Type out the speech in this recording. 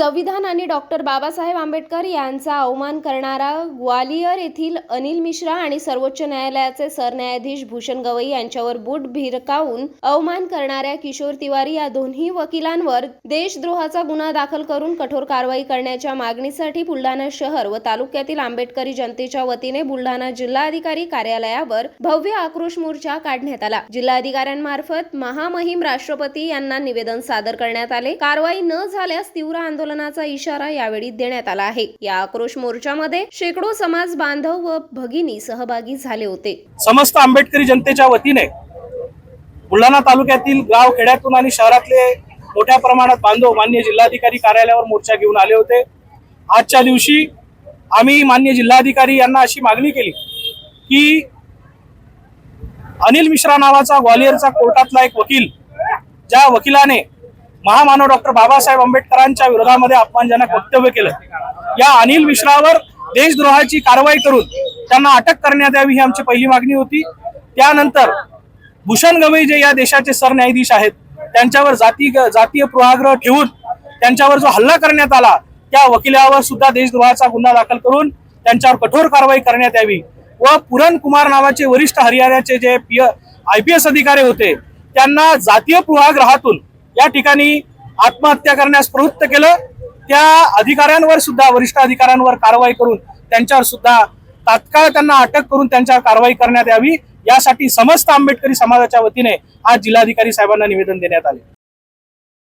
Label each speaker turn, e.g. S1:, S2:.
S1: संविधान आणि डॉक्टर बाबासाहेब आंबेडकर यांचा अवमान करणारा ग्वालियर येथील अनिल मिश्रा आणि सर्वोच्च न्यायालयाचे सरन्यायाधीश भूषण गवई यांच्यावर बूट भिरकावून अवमान करणाऱ्या किशोर तिवारी या दोन्ही वकिलांवर देशद्रोहाचा गुन्हा दाखल करून कठोर कारवाई करण्याच्या मागणीसाठी बुलढाणा शहर व तालुक्यातील आंबेडकरी जनतेच्या वतीने बुलढाणा जिल्हाधिकारी कार्यालयावर भव्य आक्रोश मोर्चा काढण्यात आला. जिल्हाधिकाऱ्यांमार्फत महामहिम राष्ट्रपती यांना निवेदन सादर करण्यात आले. कारवाई न झाल्यास तीव्र आंदोलन आंदोलनाचा इशारा यावेळी देण्यात आला आहे. या आक्रोश मोर्चामध्ये शेकडो समाज बांधव व भगिनी सहभागी झाले होते.
S2: समस्त आंबेडकरी जनतेच्या वतीने बुलढाणा तालुक्यातील गाव खेड्यातून आणि शहरातले मोठ्या प्रमाणात बांधव मान्य जिल्हाधिकारी कार्यालयावर मोर्चा घेऊन आले होते. आजच्या दिवशी आम्ही मान्य जिल्हाधिकारी यांना अशी मागणी केली की अनिल मिश्रा नावाचा ग्वालियरचा कोर्टातला एक वकील ज्या वकिलाने महामानव डॉक्टर बाबासाहेब आंबेडकरांच्या विरोधामध्ये अपमानजनक वक्तव्य केलं. या अनिल मिश्रावर देशद्रोहाची कारवाई करून त्यांना अटक करण्यात यावी ही आमची पहिली मागणी होती. त्यानंतर भूषण गवई जे या देशाचे सरन्यायाधीश आहेत त्यांच्यावर जाती जातीय पूर्वाग्रह ठेवून त्यांच्यावर जो हल्ला करण्यात आला त्या वकिलावर सुद्धा देशद्रोहाचा गुन्हा दाखल करून त्यांच्यावर कठोर कारवाई करण्यात यावी व पुरण कुमार नावाचे वरिष्ठ हरियाणाचे J P I P S अधिकारी होते त्यांना जातीय पूर्वाग्रहातून या ठिकाणी आत्महत्या करण्यास प्रवृत्त केलं. त्या अधिकाऱ्यांवर सुद्धा वरिष्ठ अधिकाऱ्यांवर कारवाई करून त्यांच्यावर सुद्धा तात्काळ त्यांना अटक करून त्यांच्यावर कारवाई करण्यात यावी. यासाठी समस्त आंबेडकरी समाजाच्या वतीने आज जिल्हाधिकारी साहेबांना निवेदन देण्यात आले.